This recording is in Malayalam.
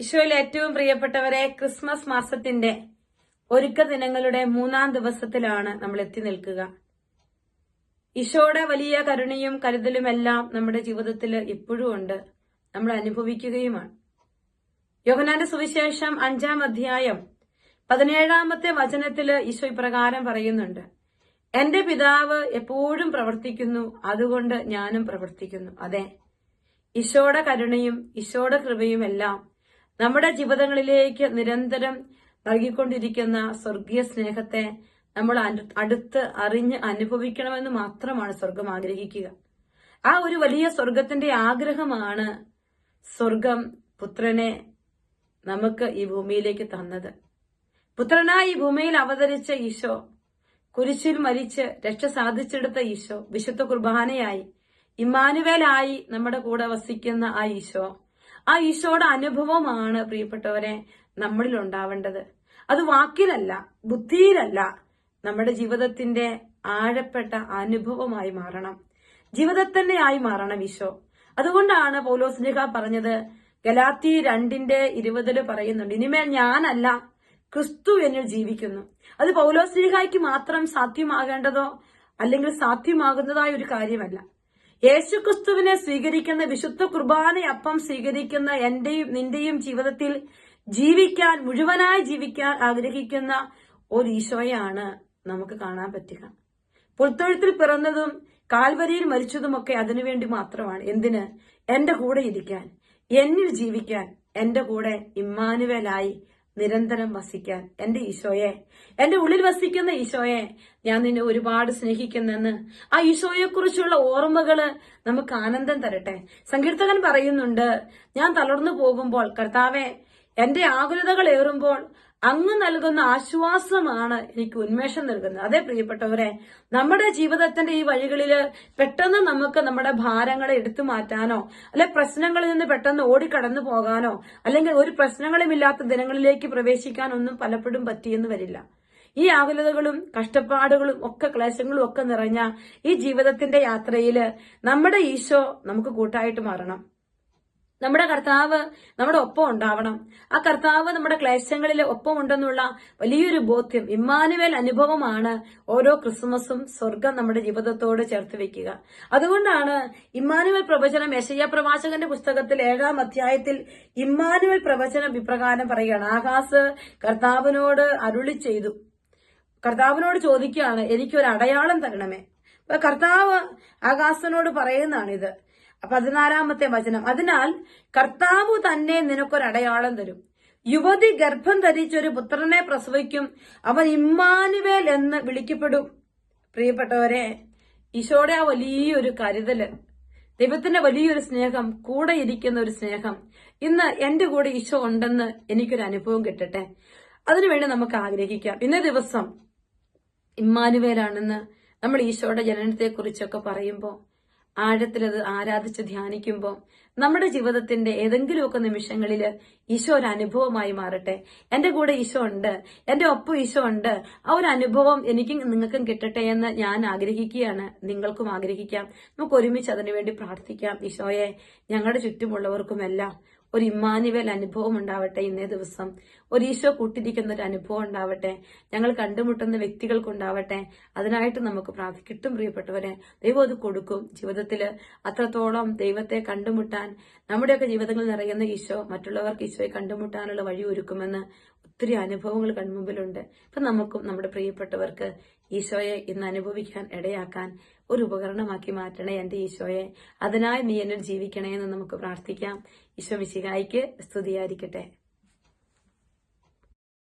ഈശോയിൽ ഏറ്റവും പ്രിയപ്പെട്ടവരെ ക്രിസ്മസ് മാസത്തിന്റെ ഒരുക്ക ദിനങ്ങളുടെ മൂന്നാം ദിവസത്തിലാണ് നമ്മൾ എത്തി നിൽക്കുക. ഈശോയുടെ വലിയ കരുണയും കരുതലും എല്ലാം നമ്മുടെ ജീവിതത്തിൽ ഇപ്പോഴും ഉണ്ട്. നമ്മൾ അനുഭവിക്കുകയുമാണ്. യോഹനാന്റെ സുവിശേഷം അഞ്ചാം അധ്യായം പതിനേഴാമത്തെ വചനത്തിൽ ഈശോ ഇപ്രകാരം പറയുന്നുണ്ട്. എന്റെ പിതാവ് എപ്പോഴും പ്രവർത്തിക്കുന്നു അതുകൊണ്ട് ഞാനും പ്രവർത്തിക്കുന്നു. അതെ ഈശോയുടെ കരുണയും ഈശോയുടെ കൃപയും എല്ലാം നമ്മുടെ ജീവിതങ്ങളിലേക്ക് നിരന്തരം നൽകിക്കൊണ്ടിരിക്കുന്ന സ്വർഗീയ സ്നേഹത്തെ നമ്മൾ അടുത്ത് അറിഞ്ഞ് അനുഭവിക്കണമെന്ന് മാത്രമാണ് സ്വർഗം ആഗ്രഹിക്കുക. ആ ഒരു വലിയ സ്വർഗത്തിന്റെ ആഗ്രഹമാണ് സ്വർഗം പുത്രനെ നമുക്ക് ഈ ഭൂമിയിലേക്ക് തന്നത്. പുത്രനായി ഈ ഭൂമിയിൽ അവതരിച്ച ഈശോ കുരിശിൽ മരിച്ച് രക്ഷ സാധിച്ചെടുത്ത ഈശോ വിശുദ്ധ കുർബാനയായി ഇമ്മാനുവേലായി നമ്മുടെ കൂടെ വസിക്കുന്ന ആ ഈശോ ആ ഈശോയുടെ അനുഭവമാണ് പ്രിയപ്പെട്ടവരെ നമ്മളിൽ ഉണ്ടാവേണ്ടത് അത് വാക്കിലല്ല ബുദ്ധിയിലല്ല നമ്മുടെ ജീവിതത്തിന്റെ ആഴപ്പെട്ട അനുഭവമായി മാറണം. ജീവിതത്തന്നെ ആയി മാറണം ഈശോ. അതുകൊണ്ടാണ് പൗലോസ്ലിഹ പറഞ്ഞത് ഗലാത്തി രണ്ടിന്റെ ഇരുപതിൽ പറയുന്നുണ്ട് ഇനിമേൽ ഞാനല്ല ക്രിസ്തു എന്നിൽ ജീവിക്കുന്നു. അത് പൗലോസ്ലിഹായ്ക്ക് മാത്രം സാധ്യമാകേണ്ടതോ അല്ലെങ്കിൽ സാധ്യമാകുന്നതായ ഒരു കാര്യമല്ല. യേശു ക്രിസ്തുവിനെ സ്വീകരിക്കുന്ന വിശുദ്ധ കുർബാനയപ്പം സ്വീകരിക്കുന്ന എന്റെയും നിന്റെയും ജീവിതത്തിൽ ജീവിക്കാൻ മുഴുവനായി ജീവിക്കാൻ ആഗ്രഹിക്കുന്ന ഒരു ഈശോയാണ് നമുക്ക് കാണാൻ പറ്റുക. പുൽത്തൊഴുത്തിൽ പിറന്നതും കാൽവരിയിൽ മരിച്ചതുമൊക്കെ അതിനുവേണ്ടി മാത്രമാണ്. എന്തിന്? എന്റെ കൂടെ ഇരിക്കാൻ. എന്നിൽ ജീവിക്കാൻ. എന്റെ കൂടെ ഇമ്മാനുവേലായി നിരന്തരം വസിക്കാൻ. എന്റെ ഈശോയെ എന്റെ ഉള്ളിൽ വസിക്കുന്ന ഈശോയെ ഞാൻ നിന്നെ ഒരുപാട് സ്നേഹിക്കുന്നെന്ന്. ആ ഈശോയെക്കുറിച്ചുള്ള ഓർമ്മകൾ നമുക്ക് ആനന്ദം തരട്ടെ. സങ്കീർത്തകൻ പറയുന്നുണ്ട് ഞാൻ തളർന്നു പോകുമ്പോൾ കർത്താവെ എന്റെ ആകുലതകൾ ഏറുമ്പോൾ അങ്ങ് നൽകുന്ന ആശ്വാസമാണ് എനിക്ക് ഉന്മേഷം നൽകുന്നത്. അതെ പ്രിയപ്പെട്ടവരെ നമ്മുടെ ജീവിതത്തിന്റെ ഈ വഴികളിൽ പെട്ടെന്ന് നമുക്ക് നമ്മുടെ ഭാരങ്ങളെ എടുത്തു മാറ്റാനോ അല്ലെ പ്രശ്നങ്ങളിൽ നിന്ന് പെട്ടെന്ന് ഓടിക്കടന്നു പോകാനോ അല്ലെങ്കിൽ ഒരു പ്രശ്നങ്ങളുമില്ലാത്ത ദിനങ്ങളിലേക്ക് പ്രവേശിക്കാനൊന്നും പലപ്പോഴും പറ്റിയെന്ന് വരില്ല. ഈ ആകുലതകളും കഷ്ടപ്പാടുകളും ഒക്കെ ക്ലേശങ്ങളും ഒക്കെ നിറഞ്ഞ ഈ ജീവിതത്തിന്റെ യാത്രയിൽ നമ്മുടെ ഈശോ നമുക്ക് കൂട്ടായിട്ട് മാറണം. നമ്മുടെ കർത്താവ് നമ്മുടെ ഒപ്പം ഉണ്ടാവണം. ആ കർത്താവ് നമ്മുടെ ക്ലേശങ്ങളിൽ ഒപ്പം ഉണ്ടെന്നുള്ള വലിയൊരു ബോധ്യം ഇമ്മാനുവേൽ അനുഭവമാണ് ഓരോ ക്രിസ്മസും സ്വർഗം നമ്മുടെ ജീവിതത്തോട് ചേർത്ത് വെക്കുക. അതുകൊണ്ടാണ് ഇമ്മാനുവൽ പ്രവചനം യശയ്യ പ്രവാചകന്റെ പുസ്തകത്തിൽ ഏഴാം അധ്യായത്തിൽ ഇമ്മാനുവൽ പ്രവചനം ഇപ്രകാരം പറയുകയാണ്. ആകാസ് കർത്താവിനോട് അരുളി ചെയ്തു. കർത്താവിനോട് ചോദിക്കുകയാണ് എനിക്കൊരു അടയാളം തരണമേ? കർത്താവ് ആകാശനോട് പറയുന്നതാണിത്. പതിനാലാമത്തെ വചനം. അതിനാൽ കർത്താവ് തന്നെ നിനക്കൊരു അടയാളം തരും. യുവതി ഗർഭം ധരിച്ചൊരു പുത്രനെ പ്രസവിക്കും. അവൻ ഇമ്മാനുവേൽ എന്ന് വിളിക്കപ്പെടും. പ്രിയപ്പെട്ടവരെ ഈശോടെ ആ വലിയൊരു കരുതൽ ദൈവത്തിന്റെ വലിയൊരു സ്നേഹം കൂടെ ഇരിക്കുന്ന ഒരു സ്നേഹം ഇന്ന് എന്റെ കൂടെ ഈശോ ഉണ്ടെന്ന് എനിക്കൊരു അനുഭവം കിട്ടട്ടെ. അതിനുവേണ്ടി നമുക്ക് ആഗ്രഹിക്കാം. ഇന്നേ ദിവസം ഇമ്മാനുവേലാണെന്ന് നമ്മൾ ഈശോയുടെ ജനനത്തെ കുറിച്ചൊക്കെ പറയുമ്പോൾ ആഴത്തിലത് ആരാധിച്ച് ധ്യാനിക്കുമ്പോൾ നമ്മുടെ ജീവിതത്തിന്റെ ഏതെങ്കിലുമൊക്കെ നിമിഷങ്ങളിൽ ഈശോ ഒരു അനുഭവമായി മാറട്ടെ. എന്റെ കൂടെ ഈശോ ഉണ്ട്. എന്റെ ഒപ്പം ഈശോ ഉണ്ട്. ആ ഒരു അനുഭവം എനിക്കും നിങ്ങൾക്കും കിട്ടട്ടെ എന്ന് ഞാൻ ആഗ്രഹിക്കുകയാണ്. നിങ്ങൾക്കും ആഗ്രഹിക്കാം. നമുക്ക് ഒരുമിച്ച് അതിനുവേണ്ടി പ്രാർത്ഥിക്കാം. ഈശോയെ ഞങ്ങളുടെ ചുറ്റുമുള്ളവർക്കുമെല്ലാം ഒരു ഇമ്മാനുവൽ അനുഭവം ഉണ്ടാവട്ടെ ഇന്നേ ദിവസം. ഒരു ഈശോ കൂട്ടിരിക്കുന്ന ഒരു അനുഭവം ഉണ്ടാവട്ടെ. ഞങ്ങൾ കണ്ടുമുട്ടുന്ന വ്യക്തികൾക്കുണ്ടാവട്ടെ. അതിനായിട്ട് നമുക്ക് പ്രാർത്ഥി കിട്ടും പ്രിയപ്പെട്ടവരെ ദൈവം അത് കൊടുക്കും. ജീവിതത്തിൽ അത്രത്തോളം ദൈവത്തെ കണ്ടുമുട്ടാൻ നമ്മുടെയൊക്കെ ജീവിതങ്ങൾ നിറയുന്ന ഈശോ മറ്റുള്ളവർക്ക് ഈശോയെ കണ്ടുമുട്ടാനുള്ള വഴി ഒരുക്കുമെന്ന് ഒത്തിരി അനുഭവങ്ങൾ കൺമുമ്പിലുണ്ട്. ഇപ്പൊ നമുക്കും നമ്മുടെ പ്രിയപ്പെട്ടവർക്ക് ഈശോയെ ഇന്ന് അനുഭവിക്കാൻ ഇടയാക്കാൻ ഒരു ഉപകരണമാക്കി മാറ്റണേ എന്റെ ഈശോയെ. അതിനായി നീ എന്നിൽ ജീവിക്കണേ എന്ന് നമുക്ക് പ്രാർത്ഥിക്കാം. ഈശോ മിശിഹായിക്ക് സ്തുതിയായിരിക്കട്ടെ.